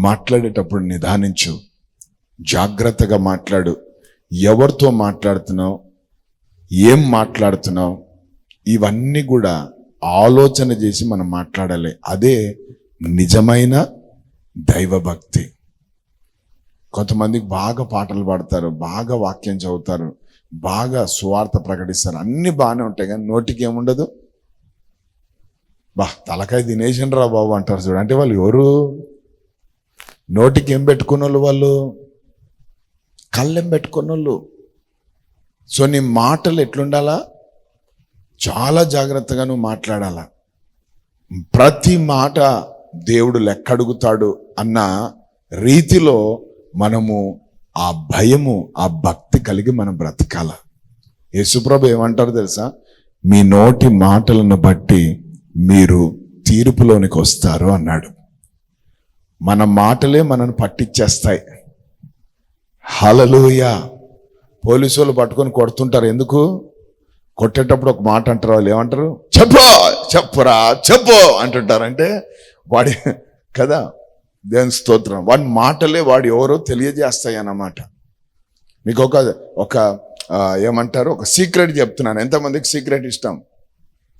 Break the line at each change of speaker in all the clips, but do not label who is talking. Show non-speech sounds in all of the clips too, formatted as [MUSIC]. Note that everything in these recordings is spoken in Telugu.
మాట్లాడేటప్పుడు నిదానించు. జాగ్రత్తగా మాట్లాడు. ఎవరితో మాట్లాడుతున్నావు? ఏం మాట్లాడుతున్నావు? ఇవన్నీ కూడా ఆలోచన చేసి మనం మాట్లాడాలి. అదే నిజమైన దైవభక్తి. కొంతమందికి బాగా పాటలు పాడతారు బాగా వాక్యం చదువుతారు బాగా సువార్త ప్రకటిస్తారు. అన్నీ బాగానే ఉంటాయి కానీ నోటికి ఏముండదు బా తలకాయ తినేసిన రా బాబు అంటారు చూడు. అంటే వాళ్ళు ఎవరు? నోటికి ఏం పెట్టుకున్న వాళ్ళు? వాళ్ళు కళ్ళెం పెట్టుకున్న వాళ్ళు సో నీ మాటలు ఎట్లుండాలా? చాలా జాగ్రత్తగా నువ్వు మాట్లాడాలా. ప్రతి మాట దేవుడు లెక్కడుగుతాడు అన్న రీతిలో మనము ఆ భయము ఆ భక్తి కలిగి మనం బ్రతకాల? యేసుప్రభు ఏమంటారు తెలుసా? మీ నోటి మాటలను బట్టి మీరు తీర్పులోనికి వస్తారు అన్నాడు. మన మాటలే మనను పట్టించేస్తాయి. హలలోయ పోలీసు వాళ్ళు పట్టుకొని కొడుతుంటారు. ఎందుకు? కొట్టేటప్పుడు ఒక మాట అంటారు వాళ్ళు. ఏమంటారు? చెప్పు చెప్పురా చెప్పు అంటుంటారు. అంటే వాడి కదా? దేవుని స్తోత్రం. వాడి మాటలే వాడు ఎవరో తెలియజేస్తాయి అన్నమాట. మీకు ఒక ఒక ఏమంటారు? ఒక సీక్రెట్ చెప్తున్నాను. ఎంతమందికి సీక్రెట్ ఇష్టం?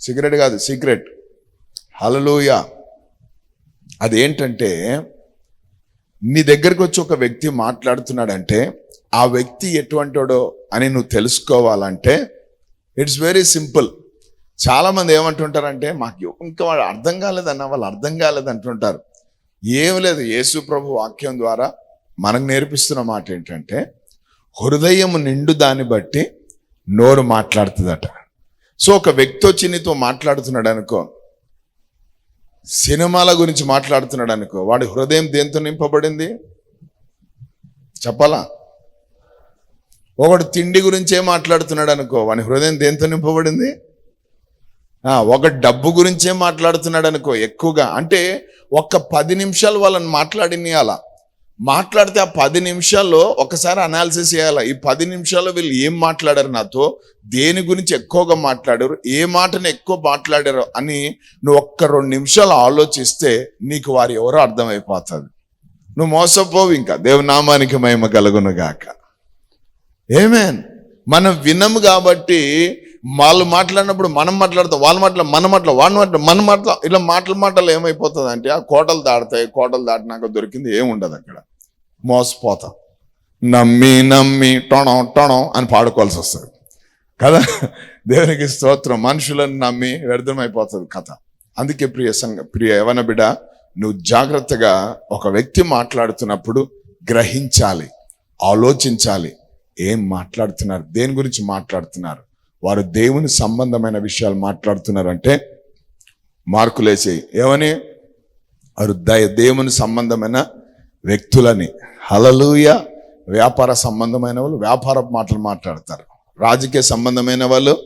సీక్రెట్ కాదు సీక్రెట్. హలలుయ అదేంటంటే నీ దగ్గరకు వచ్చి ఒక వ్యక్తి మాట్లాడుతున్నాడంటే ఆ వ్యక్తి ఎటువంటివాడో అని నువ్వు తెలుసుకోవాలంటే ఇట్స్ వెరీ సింపుల్ చాలామంది ఏమంటుంటారంటే మాకు ఇంకా వాళ్ళు అర్థం కాలేదన్న వాళ్ళు అర్థం కాలేదు అంటుంటారు. ఏం లేదు యేసు ప్రభు వాక్యం ద్వారా మనకు నేర్పిస్తున్న మాట ఏంటంటే హృదయం నిండు దాన్ని బట్టి నోరు మాట్లాడుతుందట. సో ఒక వ్యక్తి వచ్చి నీతో మాట్లాడుతున్నాడు అనుకో సినిమాల గురించి మాట్లాడుతున్నాడు అనుకో వాడి హృదయం దేంతో నింపబడింది? చెప్పాలా? ఒకడు తిండి గురించే మాట్లాడుతున్నాడు అనుకో వాడి హృదయం దేంతో నింపబడింది? ఒక డబ్బు గురించే మాట్లాడుతున్నాడు అనుకో ఎక్కువగా. అంటే ఒక్క పది నిమిషాలు వాళ్ళని మాట్లాడినియాల? మాట్లాడితే ఆ పది నిమిషాల్లో ఒకసారి అనాలిసిస్ చేయాలి? ఈ పది నిమిషాల్లో వీళ్ళు ఏం మాట్లాడారు నాతో? దేని గురించి ఎక్కువగా మాట్లాడారు? ఏ మాటను ఎక్కువ మాట్లాడారు? అని నువ్వు ఒక్క రెండు నిమిషాలు ఆలోచిస్తే నీకు వారు ఎవరో అర్థమైపోతుంది నువ్వు మోసపోవు ఇంకా. దేవునామానికి మహిమ కలుగును గాక. ఏమేన్ మనం వినము కాబట్టి వాళ్ళు మాట్లాడినప్పుడు మనం మాట్లాడతాం వాళ్ళు మాట్లా మన మాటలు వాళ్ళు మాట్లా మన మాటలు ఇలా మాటల మాటలు ఏమైపోతుంది అంటే ఆ కోటలు దాడతాయి కోటలు దాటినాక దొరికింది ఏముండదు అక్కడ. మోసపోతాం. నమ్మి నమ్మి టొణం టొణం అని పాడుకోవాల్సి వస్తుంది. కదా? దేవునికి స్తోత్రం. మనుషులను నమ్మి వ్యర్థమైపోతుంది కథ. అందుకే ప్రియ సంఘ ప్రియ యవన బిడ నువ్వు జాగ్రత్తగా ఒక వ్యక్తి మాట్లాడుతున్నప్పుడు గ్రహించాలి ఆలోచించాలి. ఏం మాట్లాడుతున్నారు? దేని గురించి మాట్లాడుతున్నారు? వారు దేవుని సంబంధమైన విషయాలు మాట్లాడుతున్నారంటే మార్కులేసేయి. ఏమని? వారు దయ దేవుని సంబంధమైన వ్యక్తులని. హలలుయ వ్యాపార సంబంధమైన వాళ్ళు వ్యాపార మాటలు మాట్లాడతారు. రాజకీయ సంబంధమైన వాళ్ళు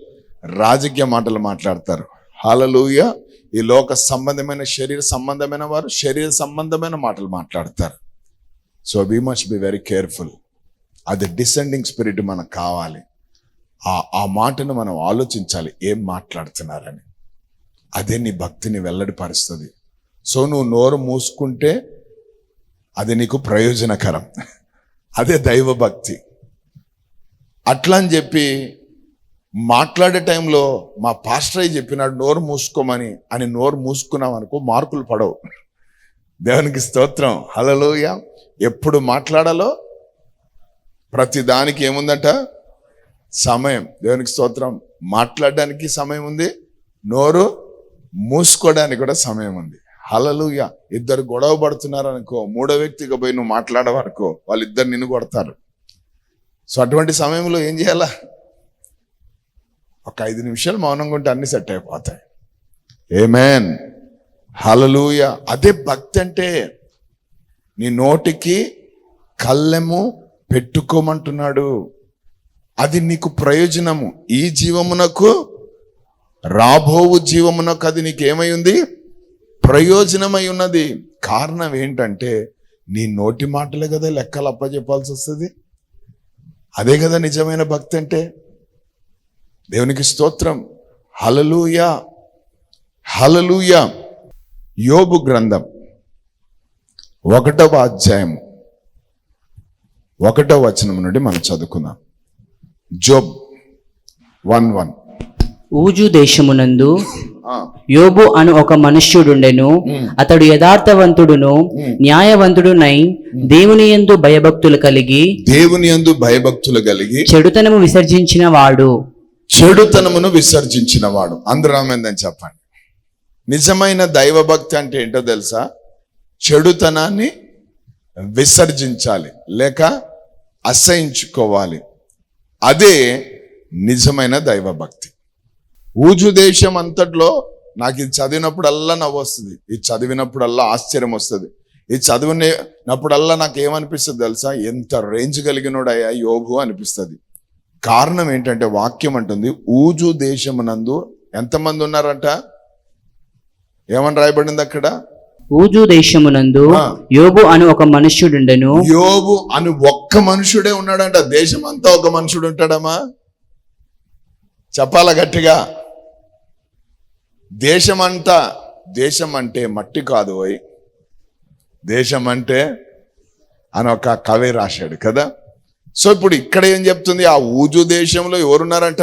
రాజకీయ మాటలు మాట్లాడతారు. హలలుయ ఈ లోక సంబంధమైన శరీర సంబంధమైన వారు శరీర సంబంధమైన మాటలు మాట్లాడతారు. So we must be very careful అది డిసెండింగ్ స్పిరిట్ మనకు కావాలి. ఆ ఆ మాటను మనం ఆలోచించాలి. ఏం మాట్లాడుతున్నారని. అదే నీ భక్తిని వెల్లడిపరుస్తుంది. సో నువ్వు నోరు మూసుకుంటే అది నీకు ప్రయోజనకరం. అదే దైవభక్తి అట్లా అని చెప్పి మాట్లాడే టైంలో మా పాస్టర్ అయ్యి చెప్పినాడు నోరు మూసుకోమని. అని నోరు మూసుకున్నాం అనుకో మార్కులు పడవు. దేవునికి స్తోత్రం. హలలోయ ఎప్పుడు మాట్లాడాలో ప్రతి దానికి ఏముందంట? సమయం. దేవునికి స్తోత్రం. మాట్లాడడానికి సమయం ఉంది. నోరు మూసుకోవడానికి కూడా సమయం ఉంది. హలలుయ ఇద్దరు గొడవ పడుతున్నారు అనుకో మూడో వ్యక్తిగా పోయి నువ్వు మాట్లాడవనుకో వాళ్ళిద్దరు నిన్ను కొడతారు. సో అటువంటి సమయంలో ఏం చేయాలా? ఒక ఐదు నిమిషాలు మౌనంగా ఉంటే అన్ని సెట్ అయిపోతాయి. ఏమేన్ హలలుయ అదే భక్తి అంటే నీ నోటికి కళ్ళెము పెట్టుకోమంటున్నాడు. అది నీకు ప్రయోజనము. ఈ జీవమునకు రాబోవు జీవమునకు అది నీకేమై ఉంది? ప్రయోజనమై ఉన్నది. కారణం ఏంటంటే నీ నోటి మాటలే కదా లెక్కలు అప్పచెప్పాల్సి వస్తుంది. అదే కదా నిజమైన భక్తి అంటే. దేవునికి స్తోత్రం. హలలుయా హలలుయా యోబు గ్రంథం. ఒకటవ అధ్యాయము ఒకటవ వచనం నుండి మనం చదువుకుందాం. Job one one.
ఊజు దేశమునందు యోబు అను ఒక మనుష్యుడుండెను. అతడు యథార్థవంతుడును న్యాయవంతుడునై దేవుని యందు భయభక్తులు కలిగి
దేవుని యందు భయభక్తులు కలిగి
చెడుతనము విసర్జించిన వాడు.
చెడుతనమును విసర్జించిన వాడు. అందరూ చెప్పండి. నిజమైన దైవభక్తి అంటే ఏంటో తెలుసా? చెడుతనాన్ని విసర్జించాలి లేక అసహించుకోవాలి. అదే నిజమైన దైవభక్తి. ఊజు దేశం అంతట్లో నాకు ఇది చదివినప్పుడల్లా నవ్వు వస్తుంది. ఇది చదివినప్పుడల్లా ఆశ్చర్యం వస్తుంది. ఇది చదివినప్పుడల్లా నాకు ఏమనిపిస్తుంది తెలుసా? ఎంత రేంజ్ కలిగినోడయ్యా యోగు అనిపిస్తుంది. కారణం ఏంటంటే వాక్యం అంటుంది ఊజు దేశమునందు ఎంతమంది ఉన్నారంట? ఏమని రాయబడింది అక్కడ?
ఊజు దేశమునందు. యోబు అను ఒక మనుష్యుడుండెను.
యోబు అని ఒక్క మనుషుడే ఉన్నాడంట. దేశమంతా ఒక మనుషుడు ఉంటాడమ్మా చెప్పాల గట్టిగా? దేశమంతా దేశం అంటే మట్టి కాదు పోయి దేశం అంటే అని ఒక కవి రాశాడు కదా. సో ఇప్పుడు ఇక్కడ ఏం చెప్తుంది? ఆ ఊజు దేశంలో ఎవరున్నారంట?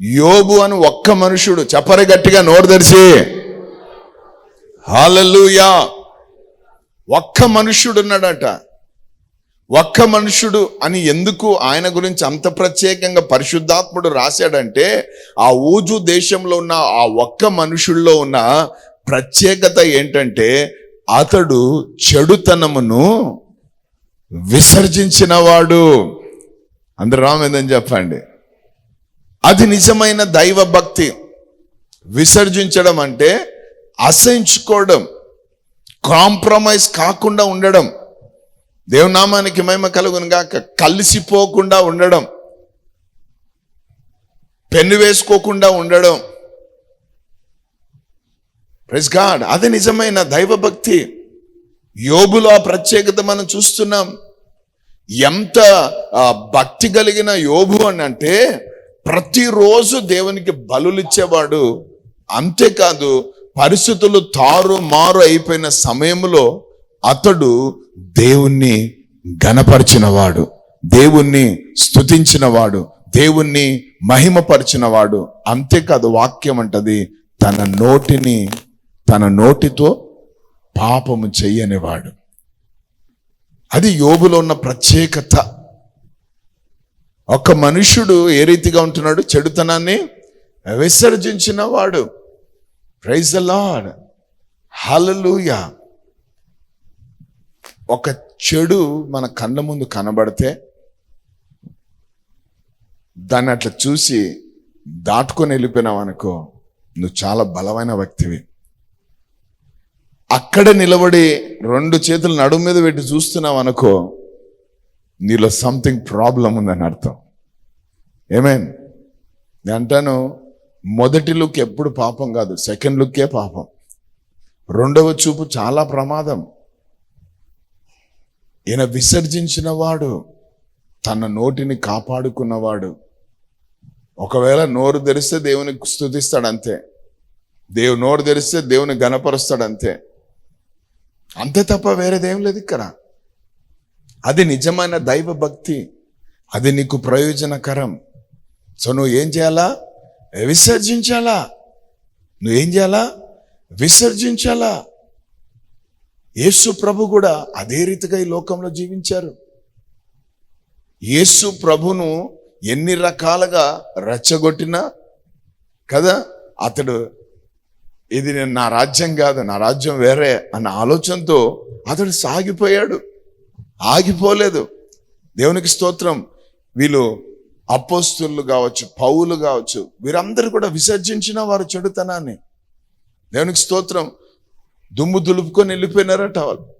యోబు అని ఒక్క మనుషుడు. చెప్పరే గట్టిగా నోరు తెరిచి. హాలూయా ఒక్క మనుష్యుడు ఉన్నాడట ఒక్క మనుషుడు అని ఎందుకు ఆయన గురించి అంత ప్రత్యేకంగా పరిశుద్ధాత్ముడు రాశాడంటే ఆ ఊజు దేశంలో ఉన్న ఆ ఒక్క మనుషుల్లో ఉన్న ప్రత్యేకత ఏంటంటే అతడు చెడుతనమును విసర్జించినవాడు. అందరు రామేదని చెప్పండి. అది నిజమైన దైవ భక్తి. విసర్జించడం అంటే అసహించుకోవడం కాంప్రమైజ్ కాకుండా ఉండడం. దేవునామానికి మహిమ కలుగును గాక. కలిసిపోకుండా ఉండడం. పెన్ను వేసుకోకుండా ఉండడం. ప్రెస్ గాడ్ అది నిజమైన దైవభక్తి. యోగులో ఆ ప్రత్యేకత మనం చూస్తున్నాం. ఎంత భక్తి కలిగిన యోగు అని అంటే ప్రతిరోజు దేవునికి బలులు ఇచ్చేవాడు. అంతేకాదు పరిస్థితులు తారు మారు అయిపోయిన సమయంలో అతడు దేవుణ్ణి గణపరిచినవాడు దేవుణ్ణి స్తుతించినవాడు దేవుణ్ణి మహిమపరిచినవాడు. అంతేకాదు వాక్యం అంటది తన నోటిని తన నోటితో పాపము చెయ్యనివాడు అది యోగులో ఉన్న ప్రత్యేకత. ఒక మనుషుడు ఏ రీతిగా ఉంటున్నాడు? చెడుతనాన్ని విసర్జించిన వాడు ప్రైజ్ లాడ్ లార్డ్ హల్లెలూయా ఒక చెడు మన కళ్ళ ముందు కనబడితే దాన్ని అట్లా చూసి దాటుకొని వెళ్ళిపోయినావు అనుకో నువ్వు చాలా బలమైన వ్యక్తివి. అక్కడ నిలబడి రెండు చేతులు నడుము మీద పెట్టి చూస్తున్నావు అనుకో నీలో సంథింగ్ ప్రాబ్లం ఉందని అర్థం. ఏమేన్ నేను అంటాను మొదటి లుక్ ఎప్పుడు పాపం కాదు సెకండ్ లుక్కే పాపం. రెండవ చూపు చాలా ప్రమాదం. ఈయన విసర్జించిన వాడు తన నోటిని కాపాడుకున్నవాడు. ఒకవేళ నోరు తెరిస్తే దేవుని స్తుతిస్తాడు అంతే దేవు నోరు తెరిస్తే దేవుని గణపరుస్తాడు అంతే అంతే తప్ప వేరేదేం లేదు ఇక్కడ. అది నిజమైన దైవ భక్తి. అది నీకు ప్రయోజనకరం. సో నువ్వు ఏం చేయాలా? విసర్జించాలా? నువ్వేం చేయాలా? విసర్జించాలా? యేసు ప్రభు కూడా అదే రీతిగా ఈ లోకంలో జీవించారు. యేసు ప్రభును ఎన్ని రకాలుగా రెచ్చగొట్టినా కదా అతడు ఇది నేను నా రాజ్యం కాదు నా రాజ్యం వేరే అన్న ఆలోచనతో అతడు సాగిపోయాడు. ఆగిపోలేదు. దేవునికి స్తోత్రం. వీళ్ళు అపోస్తులు కావచ్చు పౌలు కావచ్చు వీరందరూ కూడా విసర్జించిన వారు చెడుతనాన్ని. దేవునికి స్తోత్రం. దుమ్ము దులుపుకొని వెళ్ళిపోయినారట వాళ్ళు.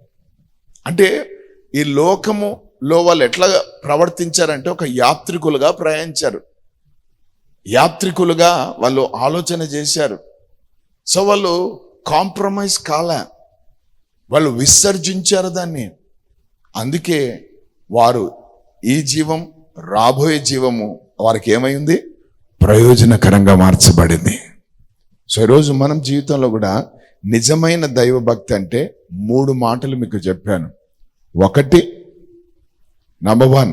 అంటే ఈ లోకములో వాళ్ళు ఎట్లా ప్రవర్తించారంటే ఒక యాత్రికులుగా ప్రయాణించారు. యాత్రికులుగా వాళ్ళు ఆలోచన చేశారు. సో వాళ్ళు కాంప్రమైజ్ కాలే. వాళ్ళు విసర్జించారు దాన్ని. అందుకే వారు ఈ జీవం రాబోయే జీవము వారికి ఏమైంది ప్రయోజనకరంగా మార్చబడింది. సో ఈరోజు మనం జీవితంలో కూడా నిజమైన దైవభక్తి అంటే మూడు మాటలు మీకు చెప్పాను. ఒకటి నంబర్ వన్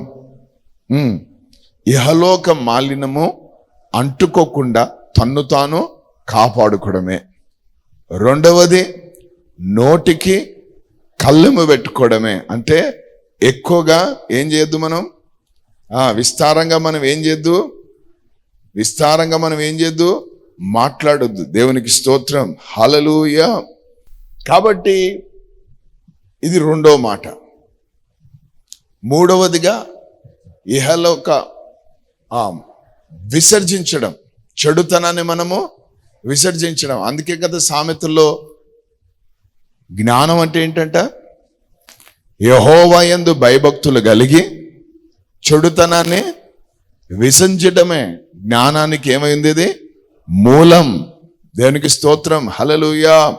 ఇహలోక మాలినము అంటుకోకుండా తన్ను తాను కాపాడుకోవడమే. రెండవది నోటికి కళ్ళెము పెట్టుకోవడమే. అంటే ఎక్కువగా ఏం చేయొద్దు మనం? విస్తారంగా మనం ఏం చేయొద్దు? విస్తారంగా మనం ఏం చేయొద్దు? మాట్లాడొద్దు. దేవునికి స్తోత్రం. హలలుయ కాబట్టి ఇది రెండో మాట. మూడవదిగా ఇహలోక విసర్జించడం. చెడుతనాన్ని మనము విసర్జించడం. అందుకే కదా సామెతల్లో జ్ఞానం అంటే ఏంటంట? యహోవయందు భయభక్తులు కలిగి చెడుతనాన్ని విసర్జించడమే. జ్ఞానానికి ఏమైంది ఇది? మూలం. దేవునికి స్తోత్రం. హలలుయా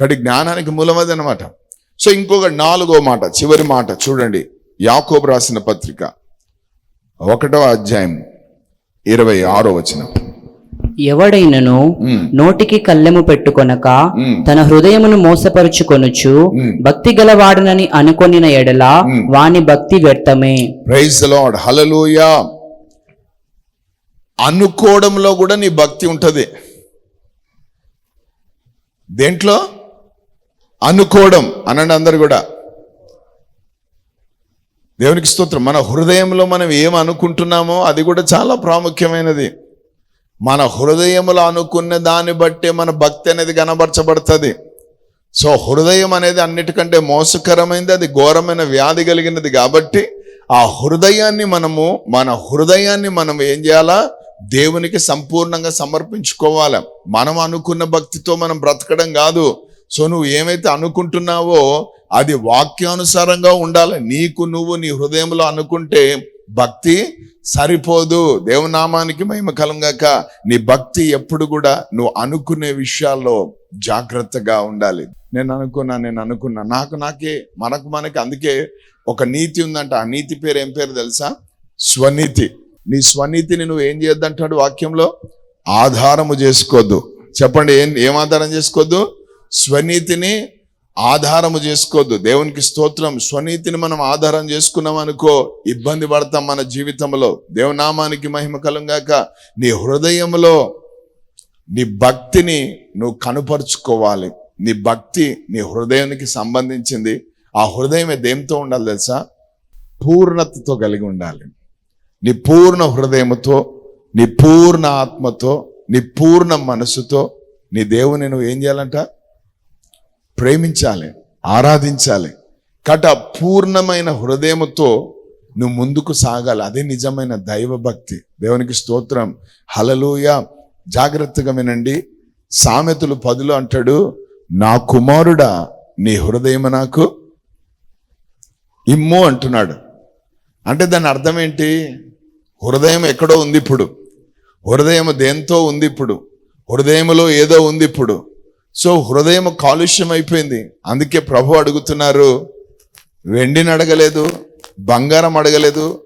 కడి జ్ఞానానికి మూలం అది అనమాట సో ఇంకొక నాలుగో మాట చివరి మాట చూడండి. యాకోబు రాసిన పత్రిక ఒకటో అధ్యాయం ఇరవై ఆరో వచనం.
ఎవడైనను నోటికి కళ్ళెము పెట్టుకొనక తన హృదయమును మోసపరుచుకొనుచు భక్తి గలవాడనని అనుకొనిన ఎడల వాని భక్తి వ్యర్థమే.
ప్రైజ్ లార్డ్ అనుకోవడంలో కూడా నీ భక్తి ఉంటుంది. దేంట్లో? అనుకోవడం అనండి అందరు కూడా. దేవునికి స్తోత్రం. మన హృదయంలో మనం ఏం అనుకుంటున్నామో అది కూడా చాలా ప్రాముఖ్యమైనది. మన హృదయంలో అనుకున్న దాన్ని బట్టే మన భక్తి అనేది కనబరచబడుతుంది. సో హృదయం అనేది అన్నిటికంటే మోసకరమైనది అది ఘోరమైన వ్యాధి కలిగినది కాబట్టి ఆ హృదయాన్ని మనము మన హృదయాన్ని మనం ఏం చేయాలా? దేవునికి సంపూర్ణంగా సమర్పించుకోవాలి? మనం అనుకున్న భక్తితో మనం బ్రతకడం కాదు. సో నువ్వు ఏమైతే అనుకుంటున్నావో అది వాక్యానుసారంగా ఉండాలి. నీకు నువ్వు నీ హృదయంలో అనుకుంటే భక్తి సరిపోదు. దేవునామానికి మహిమ కలంగాక నీ భక్తి ఎప్పుడు కూడా నువ్వు అనుకునే విషయాల్లో జాగ్రత్తగా ఉండాలి. నేను అనుకున్నా నేను అనుకున్నా. నాకు నాకే మనకు మనకి అందుకే ఒక నీతి ఉందంట. ఆ నీతి పేరు ఏం పేరు తెలుసా? స్వనీతి. నీ స్వనీతిని నువ్వు ఏం చేయొద్దంటాడు వాక్యంలో? ఆధారము చేసుకోవద్దు చెప్పండి ఏం ఏం ఆధారం చేసుకోవద్దు స్వనీతిని ఆధారము చేసుకోవద్దు దేవునికి స్తోత్రం. స్వనీతిని మనం ఆధారం చేసుకున్నాం అనుకో ఇబ్బంది పడతాం మన జీవితంలో. దేవునామానికి మహిమ కలంగాక నీ హృదయంలో నీ భక్తిని నువ్వు కనుపరుచుకోవాలి. నీ భక్తి నీ హృదయానికి సంబంధించింది. ఆ హృదయం దేంతో ఉండాలి తెలుసా? పూర్ణతతో కలిగి ఉండాలి. నీ పూర్ణ హృదయముతో నీ పూర్ణ ఆత్మతో నీ పూర్ణ మనసుతో నీ దేవుని నువ్వు ఏం చేయాలంట? ప్రేమించాలి ఆరాధించాలి. కట పూర్ణమైన హృదయముతో నువ్వు ముందుకు సాగాలి. అదే నిజమైన దైవ భక్తి దేవునికి స్తోత్రం. హలలుయ జాగ్రత్తగా వినండి. సామెతలు పదులు అంటాడు నా కుమారుడా నీ హృదయం నాకు ఇమ్ము అంటున్నాడు. అంటే దాని అర్థం ఏంటి? హృదయం ఎక్కడో ఉంది ఇప్పుడు. హృదయం దేంతో ఉంది ఇప్పుడు? హృదయంలో ఏదో ఉంది ఇప్పుడు. సో హృదయం కాలుష్యం అయిపోయింది. అందుకే ప్రభు అడుగుతున్నారు వెండిని అడగలేదు బంగారం అడగలేదు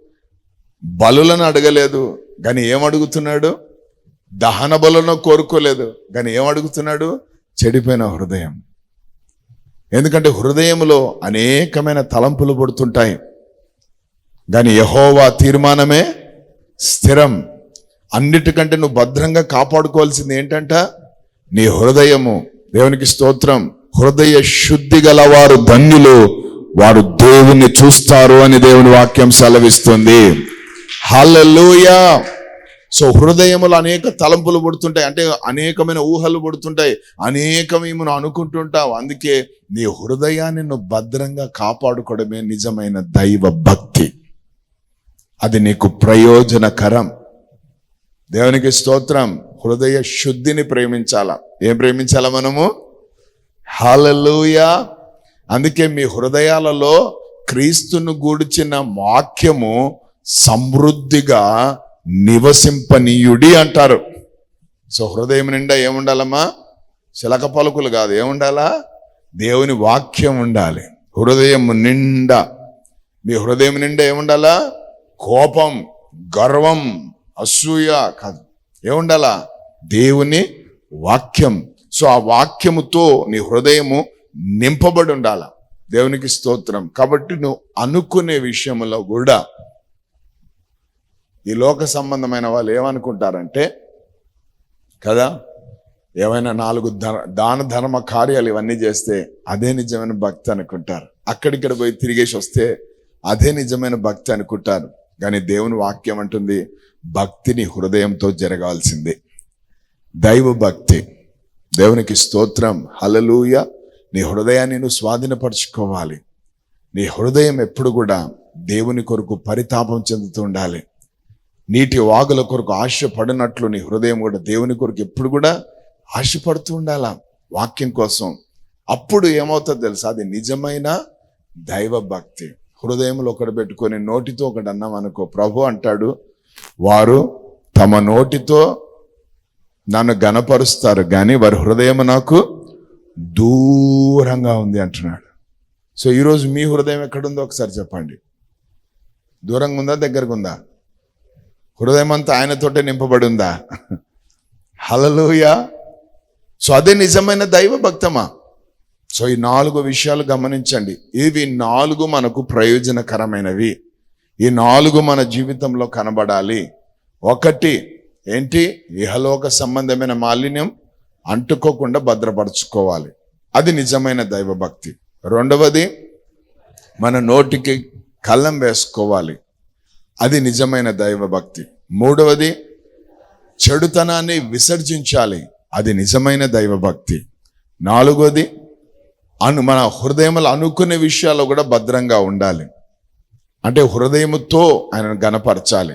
బలులను అడగలేదు కానీ ఏమడుగుతున్నాడు దహన బలను కోరుకోలేదు కానీ ఏమడుగుతున్నాడు చెడిపోయిన హృదయం. ఎందుకంటే హృదయంలో అనేకమైన తలంపులు పడుతుంటాయి. కానీ యహోవా తీర్మానమే స్థిరం. అన్నిటికంటే నువ్వు భద్రంగా కాపాడుకోవాల్సింది ఏంటంట? నీ హృదయము. దేవునికి స్తోత్రం. హృదయ శుద్ధి గలవారు ధన్యులు. వారు దేవుణ్ణి చూస్తారు అని దేవుని వాక్యం సెలవిస్తుంది. హల్లెలూయా. సో హృదయములు అనేక తలంపులు పుడుతుంటాయి. అంటే అనేకమైన ఊహలు పుడుతుంటాయి. అనేకమేమో నువ్వు అనుకుంటుంటావు. అందుకే నీ హృదయాన్ని నువ్వు భద్రంగా కాపాడుకోవడమే నిజమైన దైవ భక్తి. అది నీకు ప్రయోజనకరం. దేవునికి స్తోత్రం. హృదయ శుద్ధిని ప్రేమించాలా? ఏం ప్రేమించాలా మనము? హాలలుయా అందుకే మీ హృదయాలలో క్రీస్తును గూడిచిన వాక్యము సమృద్ధిగా నివసింపనీయుడి అంటారు. సో హృదయం నిండా ఏముండాలమ్మా చిలక పలుకులు కాదు. ఏముండాలా దేవుని వాక్యం ఉండాలి. హృదయం నిండా. మీ హృదయం నిండా ఏముండాలా కోపం గర్వం అసూయ కాదు. ఏముండాలా? దేవుని వాక్యం. సో ఆ వాక్యముతో నీ హృదయము నింపబడి ఉండాల? దేవునికి స్తోత్రం. కాబట్టి నువ్వు అనుకునే విషయంలో కూడా ఈ లోక సంబంధమైన వాళ్ళు ఏమనుకుంటారంటే కదా ఏమైనా నాలుగు దాన ధర్మ కార్యాలు ఇవన్నీ చేస్తే అదే నిజమైన భక్తి అనుకుంటారు. అక్కడిక్కడ పోయి తిరిగేసి వస్తే అదే నిజమైన భక్తి అనుకుంటారు. కానీ దేవుని వాక్యం అంటుంది భక్తిని హృదయంతో జరగాల్సిందే. దైవ భక్తి. దేవునికి స్తోత్రం. హలలూయ నీ హృదయాన్ని నువ్వు స్వాధీనపరచుకోవాలి. నీ హృదయం ఎప్పుడు కూడా దేవుని కొరకు పరితాపం చెందుతూ ఉండాలి. నీటి వాగుల కొరకు ఆశపడినట్లు నీ హృదయం కూడా దేవుని కొరకు ఎప్పుడు కూడా ఆశపడుతూ ఉండాలా? వాక్యం కోసం. అప్పుడు ఏమవుతుందో తెలుసా? అది నిజమైన దైవ భక్తి. హృదయంలో ఒకటి పెట్టుకొని నోటితో ఒకటి అన్నాం అనుకో ప్రభు అంటాడు వారు తమ నోటితో నన్ను గనపరుస్తారు కానీ వారి హృదయం నాకు దూరంగా ఉంది అంటున్నాడు. సో ఈరోజు మీ హృదయం ఎక్కడుందో ఒకసారి చెప్పండి. దూరంగా ఉందా దగ్గరగా ఉందా? హృదయం అంతా ఆయనతోటే నింపబడి ఉందా? [LAUGHS] హలలుయ సో అదే నిజమైన దైవ భక్తమా? సో ఈ నాలుగు విషయాలు గమనించండి. ఇవి నాలుగు మనకు ప్రయోజనకరమైనవి. ఈ నాలుగు మన జీవితంలో కనబడాలి. ఒకటి ఏంటి? ఇహలోక సంబంధమైన మాలిన్యం అంటుకోకుండా భద్రపరచుకోవాలి. అది నిజమైన దైవభక్తి. రెండవది మన నోటికి కళ్ళం వేసుకోవాలి. అది నిజమైన దైవభక్తి. మూడవది చెడుతనాన్ని విసర్జించాలి. అది నిజమైన దైవభక్తి. నాలుగవది అను మన హృదయంలో అనుకునే విషయాల్లో కూడా భద్రంగా ఉండాలి. అంటే హృదయముతో ఆయనను గనపరచాలి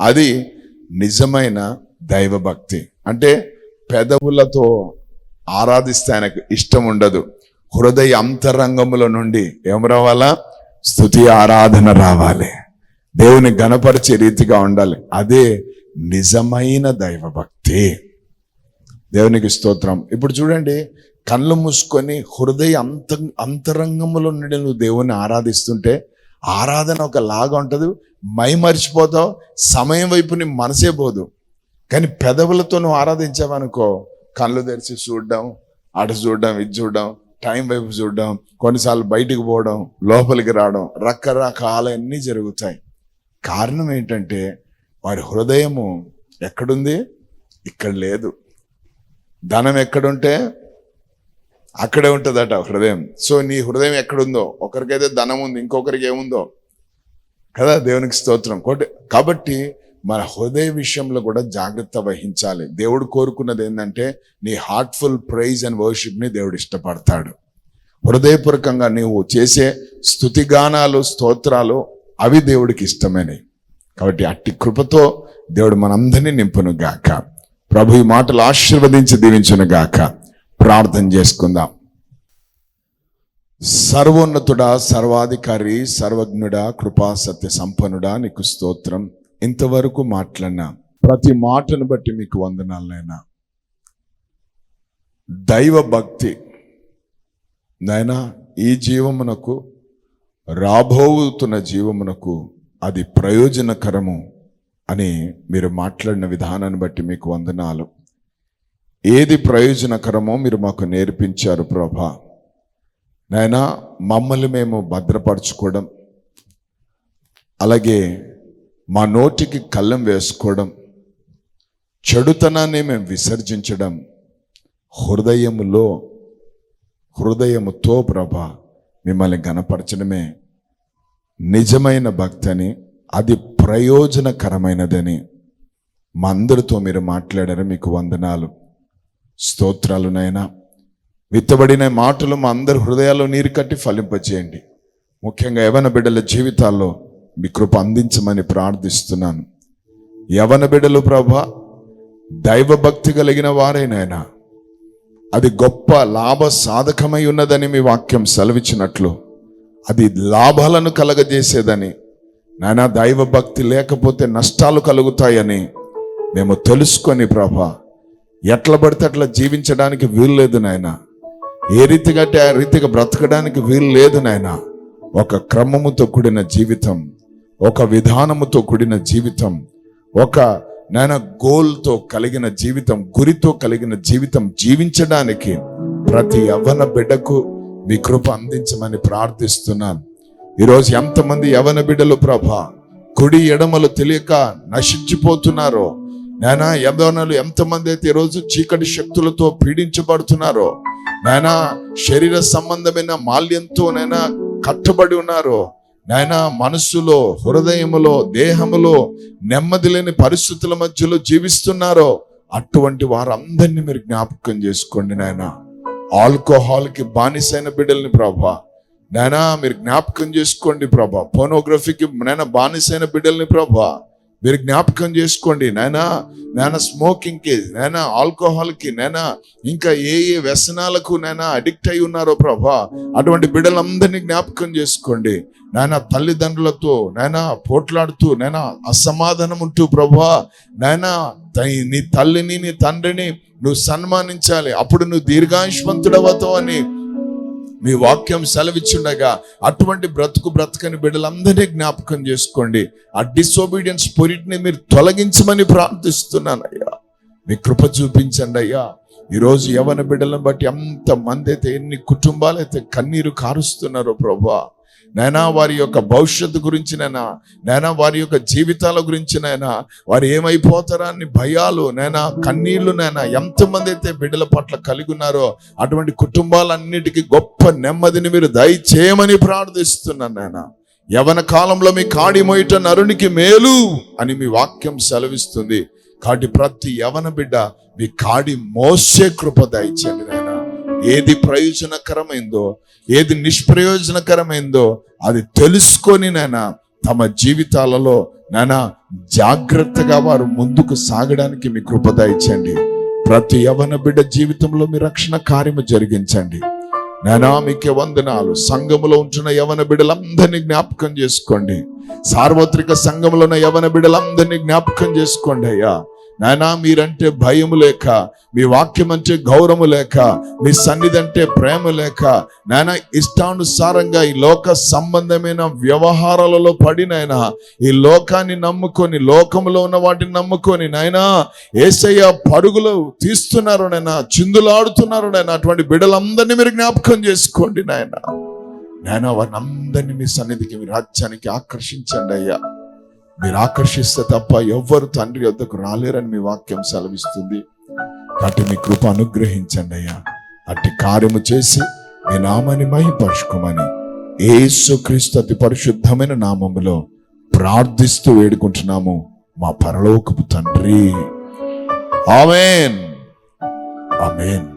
అది నిజమైన దైవభక్తి. అంటే పెదవులతో ఆరాధిస్తే ఆయనకు ఇష్టం ఉండదు. హృదయ అంతరంగముల నుండి ఏం రావాలా? స్థుతి ఆరాధన రావాలి. దేవుని గణపరిచే రీతిగా ఉండాలి. అదే నిజమైన దైవభక్తి. దేవునికి స్తోత్రం. ఇప్పుడు చూడండి కళ్ళు మూసుకొని హృదయ అంత అంతరంగంలో నుండి నువ్వు దేవుని ఆరాధిస్తుంటే ఆరాధన ఒక లాగా ఉంటుంది. మై మర్చిపోతావు సమయం వైపు నీ మనసే పోదు. కానీ పెదవులతో నువ్వు ఆరాధించావనుకో కళ్ళు తెరిచి చూడడం అటు చూడడం ఇది చూడడం టైం వైపు చూడడం కొన్నిసార్లు బయటికి పోవడం లోపలికి రావడం రకరకాలన్నీ జరుగుతాయి. కారణం ఏంటంటే వారి హృదయము ఎక్కడుంది? ఇక్కడ లేదు. ధనం ఎక్కడుంటే అక్కడే ఉంటుందట హృదయం. సో నీ హృదయం ఎక్కడుందో? ఒకరికైతే ధనం ఉంది ఇంకొకరికి ఏముందో? కదా దేవునికి స్తోత్రం. కాబట్టి మన హృదయ విషయంలో కూడా జాగ్రత్త వహించాలి. దేవుడు కోరుకున్నది ఏంటంటే నీ హార్ట్ఫుల్ ప్రైజ్ అండ్ వర్షిప్ని దేవుడు ఇష్టపడతాడు. హృదయపూర్వకంగా నీవు చేసే స్థుతిగానాలు స్తోత్రాలు అవి దేవుడికి ఇష్టమైనవి. కాబట్టి అట్టి కృపతో దేవుడు మనందరినీ నింపును గాక ప్రభు ఈ మాటలు ఆశీర్వదించి దీవించును గాక ప్రార్థన చేసుకుందాం. సర్వోన్నతుడా సర్వాధికారి సర్వజ్ఞుడా కృపా సత్య సంపన్నుడా నీకు స్తోత్రం. ఇంతవరకు మాట్లాడిన ప్రతి మాటను బట్టి మీకు వందనాలనైనా. దైవ భక్తి నైనా ఈ జీవమునకు రాబోతున్న జీవమునకు అది ప్రయోజనకరము అని మీరు మాట్లాడిన విధానాన్ని బట్టి మీకు వందనాలు. ఏది ప్రయోజనకరమో మీరు మాకు నేర్పించారు ప్రభా. నాయనా మమ్మల్ని మేము భద్రపరచుకోవడం అలాగే మా నోటికి కళ్ళం వేసుకోవడం చెడుతనాన్ని మేము విసర్జించడం హృదయములో హృదయముతో ప్రభ మిమ్మల్ని గనపరచడమే నిజమైన భక్తి అని అది ప్రయోజనకరమైనదని మా అందరితో మీరు మాట్లాడారు. మీకు వందనాలు. స్తోత్రాలు నైనా విత్తబడిన మాటలు మా అందరి హృదయాల్లో నీరు కట్టి ఫలింపచేయండి ముఖ్యంగా యవన బిడ్డల జీవితాల్లో మీ కృప అందించమని ప్రార్థిస్తున్నాను. యవన బిడ్డలు ప్రభ దైవభక్తి కలిగిన వారేనాయనా అది గొప్ప లాభ సాధకమై ఉన్నదని మీ వాక్యం సెలవిచ్చినట్లు అది లాభాలను కలగజేసేదని నాయన దైవభక్తి లేకపోతే నష్టాలు కలుగుతాయని మేము తెలుసుకొని ప్రభా ఎట్లా పడితే అట్లా జీవించడానికి వీలు లేదు నాయన. ఏ రీతిగా అంటే ఆ రీతిగా బ్రతకడానికి వీలు లేదు నాయన. ఒక క్రమముతో కూడిన జీవితం ఒక విధానముతో కూడిన జీవితం ఒక నాయన గోల్తో కలిగిన జీవితం గురితో కలిగిన జీవితం జీవించడానికి ప్రతి యవ్వన బిడ్డకు మీ కృప అందించమని ప్రార్థిస్తున్నాను. ఈరోజు ఎంతమంది యవన బిడ్డలు ప్రభా కుడి ఎడమలు తెలియక నశించిపోతున్నారో నాయనా యవనలు ఎంతమంది అయితే ఈరోజు చీకటి శక్తులతో పీడించబడుతున్నారో నాయనా శరీర సంబంధమైన మాల్యంతో నైనా కట్టబడి ఉన్నారో నాయనా మనస్సులో హృదయములో దేహములో నెమ్మది లేని పరిస్థితుల మధ్యలో జీవిస్తున్నారో అటువంటి వారందరినీ మీరు జ్ఞాపకం చేసుకోండి నాయనా. ఆల్కహాల్కి బానిసైన బిడ్డల్ని ప్రభా. నాయనా మీరు జ్ఞాపకం చేసుకోండి ప్రభా. పోనోగ్రఫీకి నాయన బానిసైన బిడ్డల్ని ప్రభా. మీరు జ్ఞాపకం చేసుకోండి నాయనా నాయన స్మోకింగ్కి నాయన ఆల్కహాల్కి నాయన ఇంకా ఏ ఏ వ్యసనాలకు నాయన అడిక్ట్ అయి ఉన్నారో ప్రభా అటువంటి బిడ్డలందరినీ జ్ఞాపకం చేసుకోండి. నాయన తల్లిదండ్రులతో నాయన పోట్లాడుతూ నాయన అసమాధానం ఉంటూ ప్రభా నాయన నీ తల్లిని నీ తండ్రిని నువ్వు సన్మానించాలి. అప్పుడు నువ్వు దీర్ఘాయుష్మంతుడవతావు అని మీ వాక్యం సెలవిచ్చుండగా అటువంటి బ్రతుకు బ్రతకని బిడ్డలందరినీ జ్ఞాపకం చేసుకోండి. ఆ డిసోబీడియన్స్ పొరిట్ని మీరు తొలగించమని ప్రార్థిస్తున్నాను అయ్యా మీ కృప చూపించండి అయ్యా. ఈరోజు యవన బిడ్డలను బట్టి ఎంత మంది అయితే ఎన్ని కుటుంబాలు అయితే కన్నీరు కారుస్తున్నారో ప్రభా. నైనా వారి యొక్క భవిష్యత్తు గురించినైనా నైనా వారి యొక్క జీవితాల గురించినైనా వారు ఏమైపోతారా అని భయాలు నైనా కన్నీళ్ళు నైనా ఎంతమంది అయితే బిడ్డల పట్ల కలిగి ఉన్నారో అటువంటి కుటుంబాలన్నిటికీ గొప్ప నెమ్మదిని మీరు దయచేయమని ప్రార్థిస్తున్నాను నాయన యవన కాలంలో మీ కాడి మొయట నరునికి మేలు అని మీ వాక్యం సెలవిస్తుంది. కాబట్టి ప్రతి యవన బిడ్డ మీ కాడి మోసే కృప దయచేయండి నాయన ఏది ప్రయోజనకరమైందో ఏది నిష్ప్రయోజనకరమైందో అది తెలుసుకొని నైనా తమ జీవితాలలో నైనా జాగ్రత్తగా వారు ముందుకు సాగడానికి మీ కృప ఇచ్చండి ప్రతి యవన బిడ్డ జీవితంలో మీ రక్షణ కార్యము జరిగించండి. నానా మీకే వందనాలు. సంఘములో ఉంటున్న యవన బిడ్డలందరినీ జ్ఞాపకం చేసుకోండి. సార్వత్రిక సంఘంలో ఉన్న యవన బిడ్డలందరినీ జ్ఞాపకం చేసుకోండి అయ్యా. నాయనా మీరంటే భయము లేక మీ వాక్యం అంటే గౌరవము లేక మీ సన్నిధి అంటే ప్రేమ లేక నాయన ఇష్టానుసారంగా ఈ లోక సంబంధమైన వ్యవహారాలలో పడినైనా ఈ లోకాన్ని నమ్ముకొని లోకములో ఉన్న వాటిని నమ్ముకొని నాయనా ఏసయ్య పరుగులు తీస్తున్నారు నాయన చిందులాడుతున్నారు నాయన అటువంటి బిడ్డలందరినీ మీరు జ్ఞాపకం చేసుకోండి నాయన. నాయన వారిని అందరినీ మీ సన్నిధికి మీ రాజ్యానికి ఆకర్షించండి అయ్యా. మీరు ఆకర్షిస్తే తప్ప ఎవ్వరు తండ్రి వద్దకు రాలేరని మీ వాక్యం సెలవిస్తుంది. కాబట్టి మీ కృప అనుగ్రహించండి అయ్యా. అట్టి కార్యము చేసి మీ నామాన్ని మహిపరుచుకోమని ఏసు క్రీస్తు అతి పరిశుద్ధమైన నామములో ప్రార్థిస్తూ వేడుకుంటున్నాము. మా పరలోకపు తండ్రి. Amen amen. ఆమెన్.